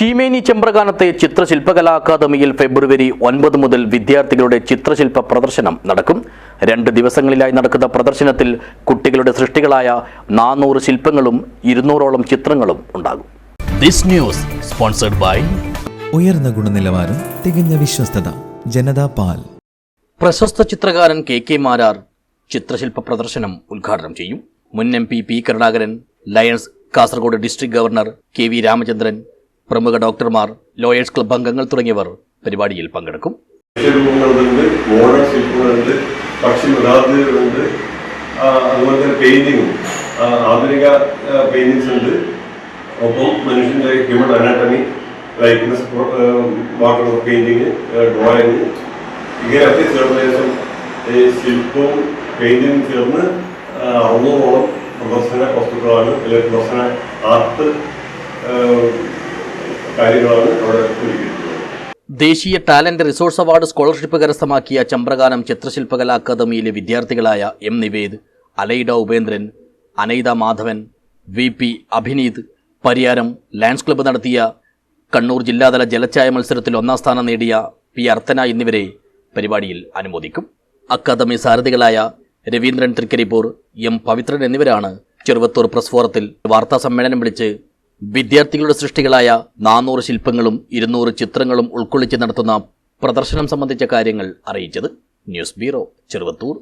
ചീമേനി ചെമ്പ്രകാനത്തെ ചിത്രശില്പകലാ അക്കാദമിയിൽ ഫെബ്രുവരി ഒൻപത് മുതൽ വിദ്യാർത്ഥികളുടെ ചിത്രശില്പ പ്രദർശനം നടക്കും. രണ്ട് ദിവസങ്ങളിലായി നടക്കുന്ന പ്രദർശനത്തിൽ കുട്ടികളുടെ സൃഷ്ടികളായ നാനൂറ് ശില്പങ്ങളും ഇരുന്നൂറോളം ചിത്രങ്ങളും ഉണ്ടാകും. ദിസ് ന്യൂസ് സ്പോൺസർഡ് ബൈ ഉയർന്ന ഗുണനിലവാരം തികഞ്ഞ വിശ്വസ്തത ജനതാ പാൽ. പ്രശസ്ത ചിത്രകാരൻ കെ കെ മാരാർ ചിത്രശില്പ പ്രദർശനം ഉദ്ഘാടനം ചെയ്യും. മുൻ M P P Karunakaran Lions Kasaragod district governor K V Ramachandran പ്രമുഖ ഡോക്ടർമാർ ലോയേഴ്സ് ക്ലബ് അംഗങ്ങൾ തുടങ്ങിയവർ പരിപാടിയിൽ പങ്കെടുക്കും. പക്ഷി അതുപോലെ തന്നെ പെയിന്റിങ്ങും ആധുനിക പെയിന്റിങ്സ് ഉണ്ട്. ഒപ്പം മനുഷ്യന്റെ human anatomy likeness water painting drawing ഇങ്ങനെയൊക്കെ ചേർന്ന ശേഷം ഈ ശില്പവും പെയിന്റിങ്ങും ചേർന്ന് അറുന്നൂറോളം പ്രദർശന വസ്തുക്കളാണ് അല്ലെങ്കിൽ പ്രദർശന ആർട്ട് കാര്യങ്ങളാണ് അവിടെ ദേശീയ ടാലന്റ് റിസോഴ്സ് അവാർഡ് സ്കോളർഷിപ്പ് കരസ്ഥമാക്കിയ ചമ്പ്രകാനം ചിത്രശില്പകലാ അക്കാദമിയിലെ വിദ്യാർത്ഥികളായ M Nived Alaida Upendran Anaitha Madhavan V P Abhineeth Pariyaram Lions club നടത്തിയ കണ്ണൂർ ജില്ലാതല ജലച്ചായ മത്സരത്തിൽ ഒന്നാം സ്ഥാനം നേടിയ പി അർത്തന എന്നിവരെ പരിപാടിയിൽ അനുമോദിക്കും. അക്കാദമി സാരഥികളായ രവീന്ദ്രൻ തൃക്കരിപ്പൂർ എം പവിത്രൻ എന്നിവരാണ് ചെറുവത്തൂർ പ്രസ് ഫോറത്തിൽ വാർത്താ സമ്മേളനം വിളിച്ച് വിദ്യാർത്ഥികളുടെ സൃഷ്ടികളായ നാനൂറ് ശില്പങ്ങളും ഇരുന്നൂറ് ചിത്രങ്ങളും ഉൾക്കൊള്ളിച്ച് നടത്തുന്ന പ്രദർശനം സംബന്ധിച്ച കാര്യങ്ങൾ അറിയിച്ചത് ന്യൂസ് ബ്യൂറോ ചെറുവത്തൂർ.